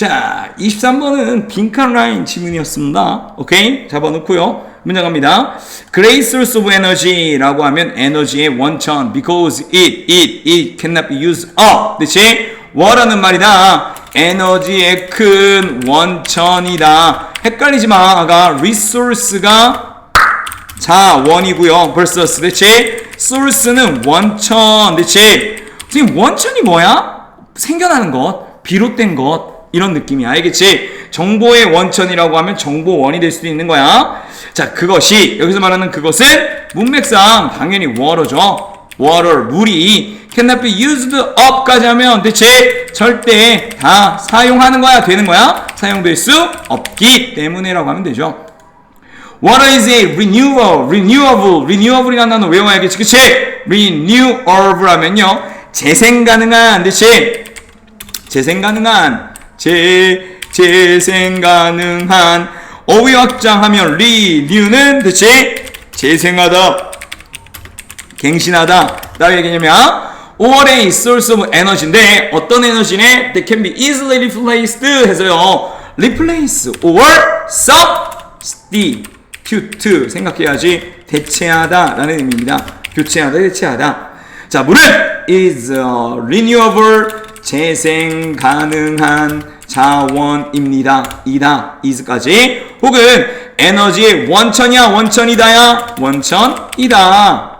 자, 23번은 빈칸 라인 지문이었습니다. 오케이? 잡아놓고요. 문장 갑니다. Great source of energy라고 하면 에너지의 원천 because it, it, it cannot be used up. 그치? 뭐라는 말이다. 에너지의 큰 원천이다. 헷갈리지 마. 아가 resource가 자원이고요. versus 그치? source는 원천. 그치? 선생님 원천이 뭐야? 생겨나는 것, 비롯된 것 이런 느낌이야. 알겠지? 정보의 원천이라고 하면 정보원이 될 수도 있는 거야. 자, 그것이 여기서 말하는 그것은 문맥상 당연히 water죠. water 물이 cannot be used up까지 하면 대체 절대 다 사용하는 거야, 되는 거야? 사용될 수 없기 때문에라고 하면 되죠. Water is a renewable, renewable, renewable이라는 단어 외워야겠지, 그치? renewable 하면요, 재생 가능한, 그치? 재생 가능한, 재, 재생 가능한, 어휘 확장하면 renew는, 그치? 재생하다, 갱신하다, 다음에 개념이야. a source of energy인데, 어떤 에너지네? That can be easily replaced 해서요, replace or substitute 생각해야지 대체하다 라는 의미입니다. 교체하다, 대체하다. 자, 물은 is renewable 재생 가능한 자원입니다. 이다, is까지. 혹은 에너지의 원천이야, 원천이다야, 원천이다.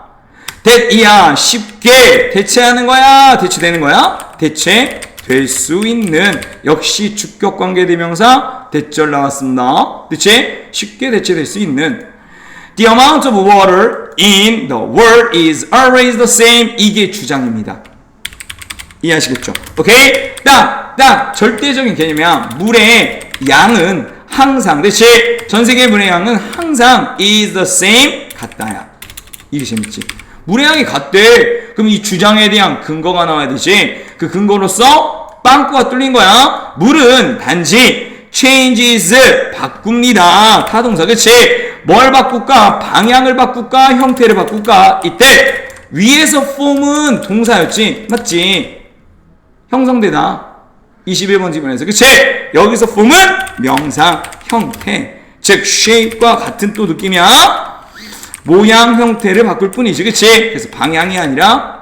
대이야 쉽게 대체하는 거야, 대체되는 거야, 대체 될 수 있는 역시 주격 관계 대명사 대절 나왔습니다. 대체 쉽게 대체될 수 있는 The amount of water in the world is always the same. 이게 주장입니다. 이해하시겠죠? 오케이? 딱, 딱, 절대적인 개념이야. 물의 양은 항상, 대체 전 세계 물의 양은 항상 is the same. 같다야. 이게 재밌지? 물의 양이 같대. 그럼 이 주장에 대한 근거가 나와야 되지. 그 근거로서 빵꾸가 뚫린 거야. 물은 단지 changes 바꿉니다. 타동사 그치? 뭘 바꿀까? 방향을 바꿀까? 형태를 바꿀까? 이때 위에서 form은 동사였지. 맞지? 형성되다. 21번 지문에서 그치? 여기서 form은 명사 형태. 즉 shape과 같은 또 느낌이야. 모양 형태를 바꿀 뿐이지. 그치? 그래서 방향이 아니라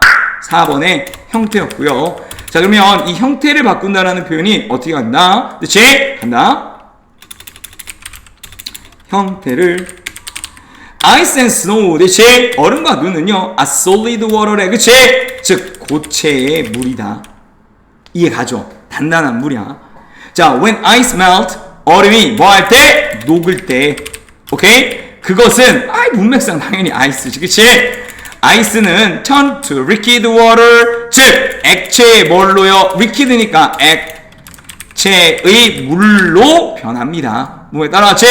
4번의 형태였고요. 자 그러면 이 형태를 바꾼다라는 표현이 어떻게 간다? 그치? 간다. 형태를 ice and snow 대체 얼음과 눈은요 a solid water래 그치? 즉 고체의 물이다 이해 가죠? 단단한 물이야 자 when ice melt 얼음이 뭐 할 때? 녹을 때 오케이? 그것은 아이 문맥상 당연히 아이스지 그치? 아이스는 turn to liquid water 즉 액체의 뭘로요? liquid니까 액체의 물로 변합니다 뭐에 따라왔지?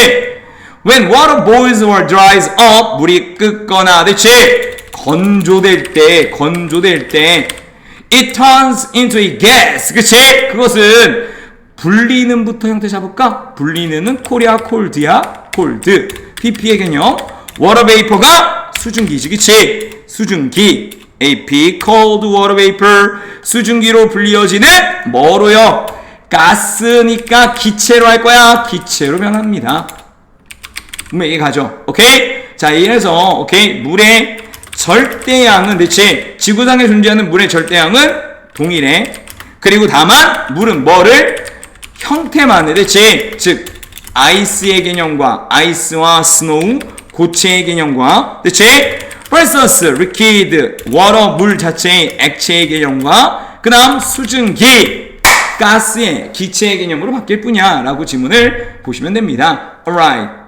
When water boils or dries up, 물이 끓거나 대체 건조될 때, 건조될 때, it turns into a gas. 그치? 그것은 불리는부터 형태 잡을까? 불리는은 코리아 콜드야, 콜드. PP의 개념. water vapor가 수증기지, 그치? 수증기. AP, cold water vapor. 수증기로 불리어지는 뭐로요? 가스니까 기체로 할 거야. 기체로 변합니다. 분명 이해 가죠? 오케이? 자, 이래서 오케이 물의 절대양은 대체 지구상에 존재하는 물의 절대양은 동일해. 그리고 다만 물은 뭐를 형태만 대체 즉 아이스의 개념과 아이스와 스노우 고체의 개념과 대체 versus liquid water 물 자체의 액체의 개념과 그다음 수증기 가스의 기체의 개념으로 바뀔 뿐이야 라고 지문을 보시면 됩니다. alright